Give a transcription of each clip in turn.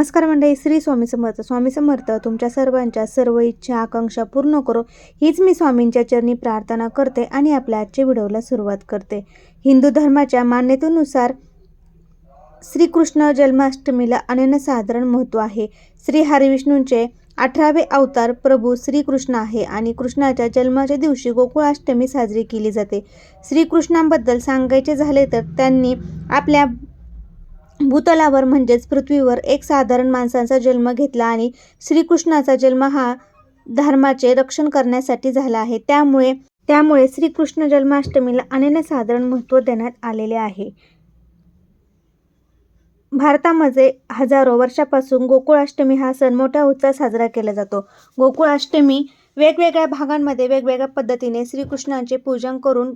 नमस्कार मंडळी श्री स्वामी समर्थ. स्वामी समर्थ तुमच्या सर्वांच्या सर्व इच्छा आकांक्षा पूर्ण करो हीच मी स्वामींच्या चरणी प्रार्थना करते आणि आपल्या आजच्या व्हिडिओला सुरुवात करते. हिंदू धर्माच्या मान्यतेनुसार श्रीकृष्ण जन्माष्टमीला अनन्यसाधारण महत्त्व आहे. श्री हरिविष्णूंचे अठरावे अवतार प्रभू श्रीकृष्ण आहे आणि कृष्णाच्या जन्माच्या दिवशी गोकुळाष्टमी साजरी केली जाते. श्रीकृष्णांबद्दल सांगायचे झाले तर त्यांनी आपल्या भूतलावर म्हणजेच पृथ्वीवर एक साधारण माणसांचा जन्म घेतला आणि श्रीकृष्णाचा जन्म हा धर्माचे रक्षण करण्यासाठी झाला आहे. त्यामुळे त्यामुळे श्रीकृष्ण जन्माष्टमीला अनन्यसाधारण महत्त्व देण्यात आलेले आहे. भारतामध्ये हजारो वर्षापासून गोकुळाष्टमी हा सण मोठ्या उत्साहात साजरा केला जातो. गोकुळाष्टमी वेगवेगळ्या भागांमध्ये वेगवेगळ्या पद्धतीने श्रीकृष्णांचे पूजन करून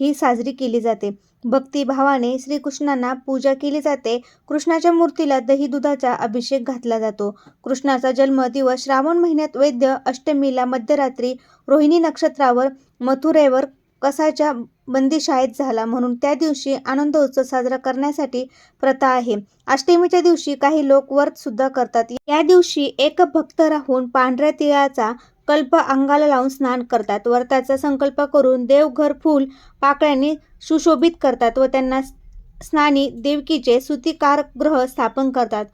ही साजरी केली जाते. भक्तिभावाने श्रीकृष्णांना पूजा केली जाते. कृष्णाच्या मूर्तीला दही दुधाचा अभिषेक घातला जातो. कृष्णाचा जन्म दिवस श्रावण महिन्यात वैद्य अष्टमीला मध्यरात्री रोहिणी नक्षत्रावर मथुरेवर कसाच्या बंदीशाळेत झाला म्हणून त्या दिवशी आनंद उत्सव साजरा करण्यासाठी प्रथा आहे. अष्टमीच्या दिवशी काही लोक व्रत सुद्धा करतात. या दिवशी एक भक्त राहून पांढऱ्या तिळाचा कल्प अंगाला लावून स्नान करतात. व्रताचा संकल्प करून देवघर फूल पाकळ्यांनी सुशोभित करतात व त्यांना स्नानी देवकीचे सुतिकार ग्रह स्थापन करतात.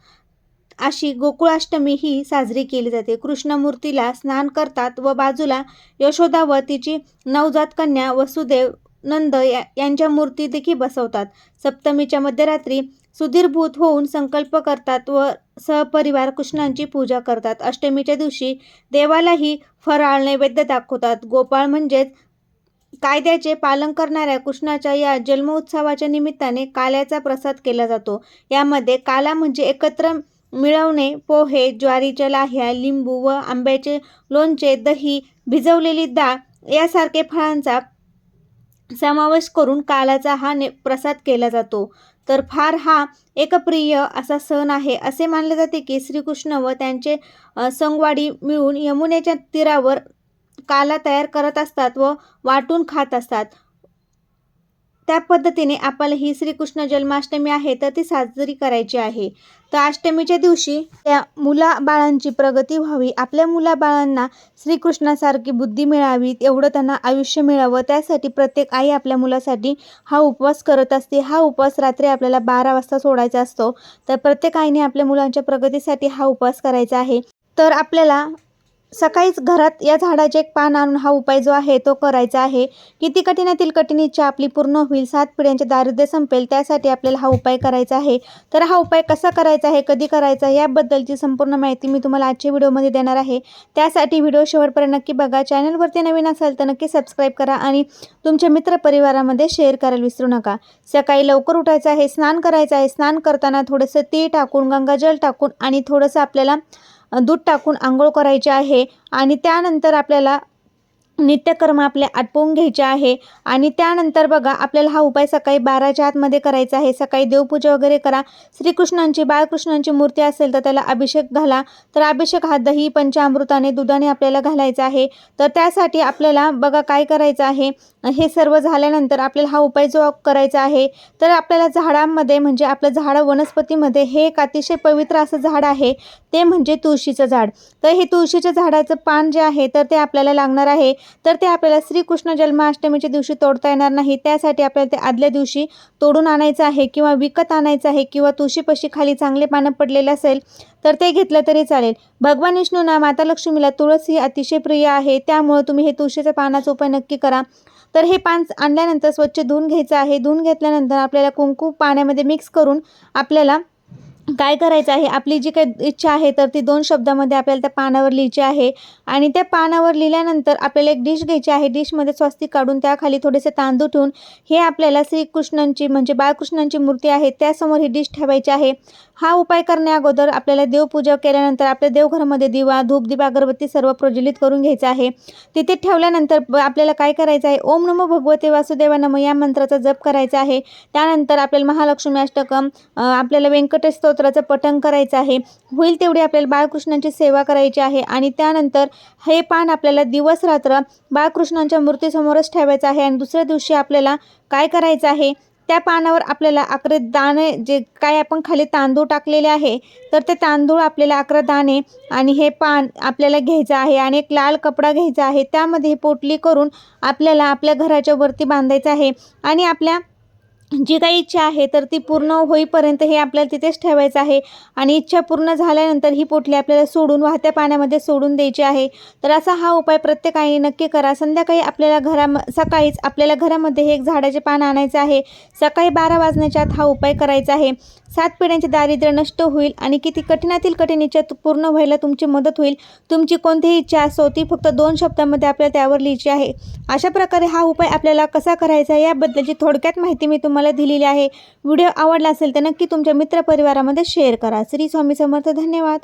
अशी गोकुळाष्टमी ही साजरी केली जाते. कृष्णमूर्तीला स्नान करतात व बाजूला यशोदा व तिची नवजात कन्या वसुदेव नंद या यांच्या मूर्ती देखील बसवतात. सप्तमीच्या मध्यरात्री सुधीरभूत होऊन संकल्प करतात व सहपरिवार कृष्णांची पूजा करतात. अष्टमीच्या दिवशी देवालाही फराळ नैवेद्य दाखवतात. गोपाळ म्हणजेच कायद्याचे पालन करणाऱ्या कृष्णाच्या या जन्मोत्सवाच्या निमित्ताने काल्याचा प्रसाद केला जातो. यामध्ये काला म्हणजे एकत्र मिळवणे पोहे ज्वारीच्या लाह्या लिंबू व आंब्याचे लोणचे दही भिजवलेली डाळ यासारखे फळांचा समावेश करून कालाचा हा ने प्रसाद केला जातो. तर फार हा एक प्रिय असा सण आहे असे मानले जाते की श्रीकृष्ण व त्यांचे संगवाडी मिळून यमुनेच्या तीरावर काला तयार करत असतात व वाटून खात असतात. त्या पद्धतीने आपल्याला ही श्रीकृष्ण जन्माष्टमी आहे तर ती साजरी करायची आहे. तर अष्टमीच्या दिवशी त्या मुलाबाळांची प्रगती व्हावी. आपल्या मुलाबाळांना श्रीकृष्णासारखी बुद्धी मिळावी एवढं त्यांना आयुष्य मिळावं. त्यासाठी प्रत्येक आई आपल्या मुलासाठी हा उपवास करत असते. हा उपवास रात्री आपल्याला बारा वाजता सोडायचा असतो. तर प्रत्येक आईने आपल्या मुलांच्या प्रगतीसाठी हा उपवास करायचा आहे. तर आपल्याला सकाळीच घरात या झाडाचे एक पान आणून हा उपाय जो आहे तो करायचा आहे. किती कठीणातील कठीण इच्छा आपली पूर्ण होईल सात पिढ्यांचे दारिद्र्य संपेल त्यासाठी आपल्याला हा उपाय करायचा आहे. तर हा उपाय कसा करायचा आहे कधी करायचा याबद्दलची संपूर्ण माहिती मी तुम्हाला आजच्या व्हिडिओमध्ये देणार आहे. त्यासाठी व्हिडिओ शेवटपर्यंत नक्की बघा. चॅनलवरती नवीन असाल तर नक्की सबस्क्राईब करा आणि तुमच्या मित्रपरिवारामध्ये शेअर करायला विसरू नका. सकाळी लवकर उठायचं आहे स्नान करायचं आहे. स्नान करताना थोडंसं ती टाकून गंगाजल टाकून आणि थोडंसं आपल्याला दूध टाकून आंघोळ करायचे आहे आणि त्यानंतर आपल्याला नित्यकर्म आपले आटपवून घ्यायचे आहे. आणि त्यानंतर बघा आपल्याला हा उपाय सकाळी बाराच्या आतमध्ये करायचा आहे. सकाळी देवपूजा वगैरे करा. श्रीकृष्णांची बाळकृष्णांची मूर्ती असेल तर त्याला अभिषेक घाला. तर अभिषेक हा दही पंचामृताने दुधाने आपल्याला घालायचा आहे. तर त्यासाठी आपल्याला बघा काय करायचं आहे? हे सर्व झाल्यानंतर आपल्याला हा उपाय जो करायचा आहे तर आपल्याला झाडांमध्ये म्हणजे आपलं झाड वनस्पतीमध्ये हे एक अतिशय पवित्र असं झाड आहे. ते म्हणजे तुळशीचं झाड. तर हे तुळशीच्या झाडाचं पान जे आहे तर ते आपल्याला लागणार आहे. तर ते आपल्याला श्रीकृष्ण जन्माष्टमीच्या दिवशी तोडता येणार नाही. त्यासाठी आपल्याला ते आदल्या दिवशी तोडून आणायचं आहे किंवा विकत आणायचं आहे किंवा तुळशीपाशी खाली चांगले पानं पडलेले असेल तर ते घेतलं तरी चालेल. भगवान विष्णूंना माता लक्ष्मीला तुळस ही अतिशय प्रिय आहे. त्यामुळं तुम्ही हे तुळशीच्या पानाचा उपाय नक्की करा. तर हे पान आणल्यानंतर स्वच्छ धुवून घ्यायचं आहे. धुवून घेतल्यानंतर आपल्याला कुंकू पाण्यामध्ये मिक्स करून आपल्याला काय करायचं आहे? आपली जी काही इच्छा आहे तर ती दोन शब्दामध्ये आपल्याला त्या पानावर लिहायची आहे. आणि त्या पानावर लिहिल्यानंतर आपल्याला एक डिश घ्यायची आहे. डिशमध्ये स्वस्तिक काढून त्याखाली थोडेसे तांदूळ ठेवून हे आपल्याला श्रीकृष्णांची म्हणजे बाळकृष्णांची मूर्ती आहे त्यासमोर ही डिश ठेवायची आहे. हा उपाय करण्या अगोदर आपल्याला देवपूजा केल्यानंतर आपल्या देवघरामध्ये दिवा धूप दिवा अगरबत्ती सर्व प्रज्वलित करून घ्यायचं आहे. तिथे ठेवल्यानंतर आपल्याला काय करायचं आहे? ओम नमो भगवते वासुदेवा नम या मंत्राचा जप करायचा आहे. त्यानंतर आपल्याला महालक्ष्मी अष्टकम आपल्याला व्यंकटेश स्तोत्राचं पठण करायचं आहे. होईल तेवढी आपल्याला बाळकृष्णांची सेवा करायची आहे आणि त्यानंतर हे पान आपल्याला दिवस रात्र बाळकृष्णांच्या मूर्तीसमोरच ठेवायचं आहे आणि दुसऱ्या दिवशी आपल्याला काय करायचं आहे? त्या पानावर आपल्याला अकरा दाणे जे काय आपण खाली तांदूळ टाकलेले आहे तर ते तांदूळ आपल्याला अकरा दाणे आणि हे पान आपल्याला घ्यायचं आहे आणि एक लाल कपडा घ्यायचा आहे. त्यामध्ये पोटली करून आपल्याला आपल्या घराच्या वरती बांधायचं आहे आणि आपल्या जी काही इच्छा आहे तर ती पूर्ण होईपर्यंत हे आपल्याला तिथेच ठेवायचं आहे. आणि इच्छा पूर्ण झाल्यानंतर ही पोटली आपल्याला सोडून वाहत्या पाण्यामध्ये सोडून द्यायची आहे. तर असा हा उपाय प्रत्येकाने नक्की करा. संध्याकाळी आपल्याला घरा सकाळीच आपल्याला घरामध्ये हे एक झाडाचे पान आणायचं आहे. सकाळी बारा वाजण्याच्या आत हा उपाय करायचा आहे. सात पिढ्यांचे दारिद्र्य नष्ट होईल आणि किती कठीणातील कठीण इच्छा पूर्ण व्हायला तुमची मदत होईल. तुमची कोणतीही इच्छा असो ती फक्त दोन शब्दामध्ये आपल्याला त्यावर लिहायची आहे. अशा प्रकारे हा उपाय आपल्याला कसा करायचा याबद्दलची थोडक्यात माहिती मी तुम्हाला दिलेली आहे. व्हिडिओ आवडला असेल तर नक्की तुमच्या मित्रपरिवारामध्ये शेअर करा. श्री स्वामी समर्थ धन्यवाद.